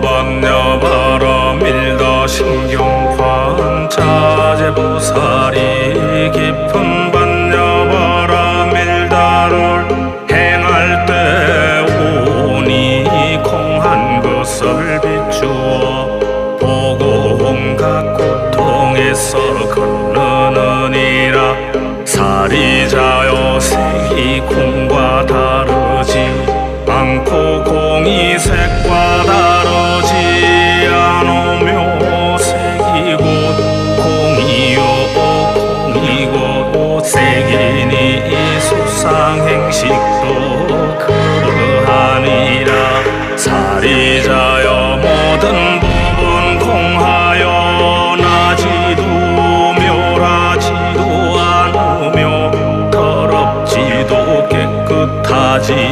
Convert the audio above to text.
반야 바람 밀다 신경관 자제보살이 깊은 반야 바람 밀다를 행할 때 오니 공한 것을 비추어 보고 온갖 고통에서 건너느니라 사리자여 색이 공과 다르지. 않고 공이 색과 자리자여 모든 부분 통하여 나지도 묘라지도 않으며 더럽지도 깨끗하지